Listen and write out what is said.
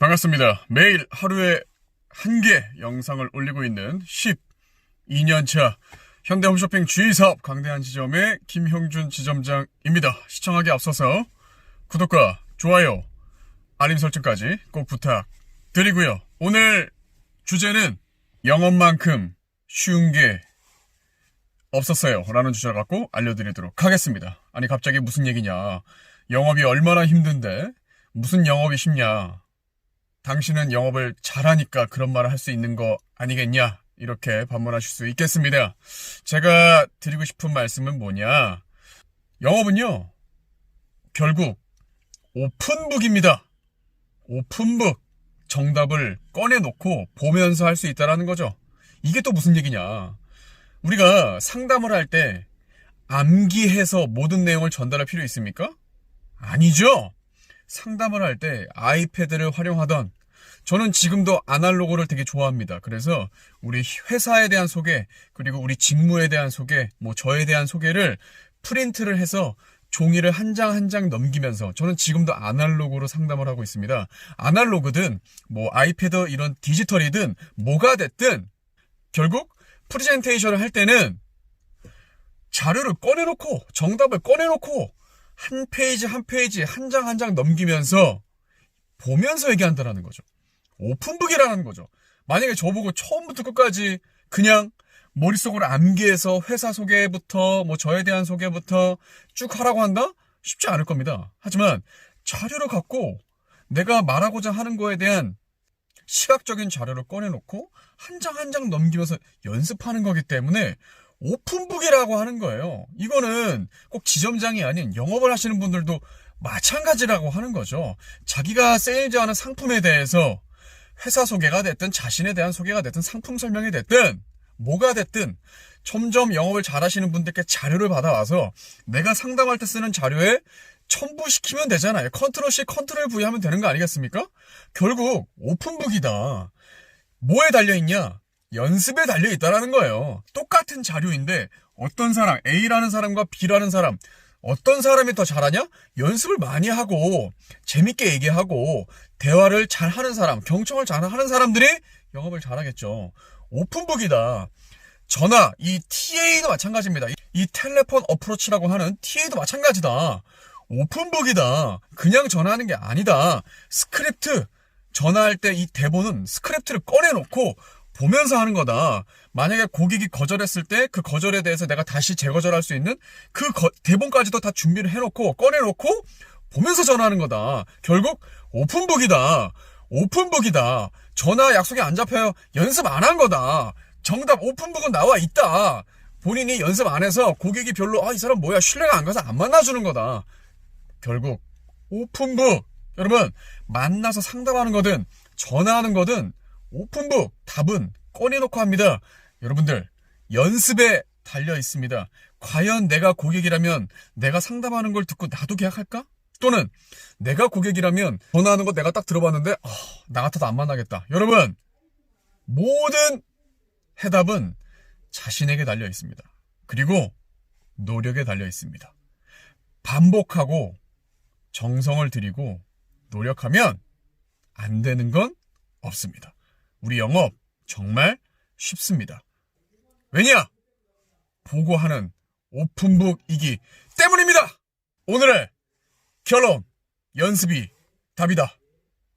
반갑습니다. 매일 하루에 한 개 영상을 올리고 있는 12년차 현대 홈쇼핑 주의사업 강대한 지점의 김형준 지점장입니다. 시청하기 앞서서 구독과 좋아요, 알림 설정까지 꼭 부탁드리고요. 오늘 주제는 영업만큼 쉬운 게 없었어요. 라는 주제를 갖고 알려드리도록 하겠습니다. 아니, 갑자기 무슨 얘기냐. 영업이 얼마나 힘든데, 무슨 영업이 쉽냐. 당신은 영업을 잘하니까 그런 말을 할 수 있는 거 아니겠냐? 이렇게 반문하실 수 있겠습니다. 제가 드리고 싶은 말씀은 뭐냐? 영업은요, 결국 오픈북입니다. 오픈북. 정답을 꺼내놓고 보면서 할 수 있다라는 거죠. 이게 또 무슨 얘기냐? 우리가 상담을 할 때 암기해서 모든 내용을 전달할 필요 있습니까? 아니죠. 상담을 할 때 아이패드를 활용하던 저는 지금도 아날로그를 되게 좋아합니다. 그래서 우리 회사에 대한 소개, 그리고 우리 직무에 대한 소개, 뭐 저에 대한 소개를 프린트를 해서 종이를 한 장 한장 넘기면서 저는 지금도 아날로그로 상담을 하고 있습니다. 아날로그든 뭐 아이패드 이런 디지털이든 뭐가 됐든 결국 프레젠테이션을 할 때는 자료를 꺼내놓고 정답을 꺼내놓고 한 페이지 한 페이지 한 장 한 장 넘기면서 보면서 얘기한다라는 거죠. 오픈북이라는 거죠. 만약에 저보고 처음부터 끝까지 그냥 머릿속으로 암기해서 회사 소개부터 뭐 저에 대한 소개부터 쭉 하라고 한다? 쉽지 않을 겁니다. 하지만 자료를 갖고 내가 말하고자 하는 거에 대한 시각적인 자료를 꺼내놓고 한 장 한 장 넘기면서 연습하는 거기 때문에 오픈북이라고 하는 거예요. 이거는 꼭 지점장이 아닌 영업을 하시는 분들도 마찬가지라고 하는 거죠. 자기가 세일즈하는 상품에 대해서 회사 소개가 됐든 자신에 대한 소개가 됐든 상품 설명이 됐든 뭐가 됐든 점점 영업을 잘하시는 분들께 자료를 받아와서 내가 상담할 때 쓰는 자료에 첨부시키면 되잖아요. 컨트롤 C, 컨트롤 V 하면 되는 거 아니겠습니까? 결국 오픈북이다. 뭐에 달려있냐? 연습에 달려 있다라는 거예요. 똑같은 자료인데 어떤 사람, A라는 사람과 B라는 사람, 어떤 사람이 더 잘하냐? 연습을 많이 하고 재밌게 얘기하고 대화를 잘 하는 사람, 경청을 잘 하는 사람들이 영업을 잘하겠죠. 오픈북이다. 전화, 이 TA도 마찬가지입니다. 이 텔레폰 어프로치라고 하는 TA도 마찬가지다. 오픈북이다. 그냥 전화하는 게 아니다. 스크립트, 전화할 때 이 대본은 스크립트를 꺼내놓고 보면서 하는 거다. 만약에 고객이 거절했을 때 그 거절에 대해서 내가 다시 재거절할 수 있는 그 거- 대본까지도 다 준비를 해놓고 꺼내놓고 보면서 전화하는 거다. 결국 오픈북이다. 오픈북이다. 전화 약속이 안 잡혀요. 연습 안 한 거다. 정답 오픈북은 나와 있다. 본인이 연습 안 해서 고객이 별로 아 이 사람 뭐야 신뢰가 안 가서 안 만나주는 거다. 결국 오픈북 여러분 만나서 상담하는 거든 전화하는 거든 오픈북 답은 꺼내놓고 합니다. 여러분들 연습에 달려 있습니다. 과연 내가 고객이라면 내가 상담하는 걸 듣고 나도 계약할까? 또는 내가 고객이라면 전화하는 거 내가 딱 들어봤는데 아, 나 같아도 안 만나겠다. 여러분 모든 해답은 자신에게 달려 있습니다. 그리고 노력에 달려 있습니다. 반복하고 정성을 들이고 노력하면 안 되는 건 없습니다. 우리 영업 정말 쉽습니다. 왜냐? 보고 하는 오픈북이기 때문입니다. 오늘의 결론 연습이 답이다.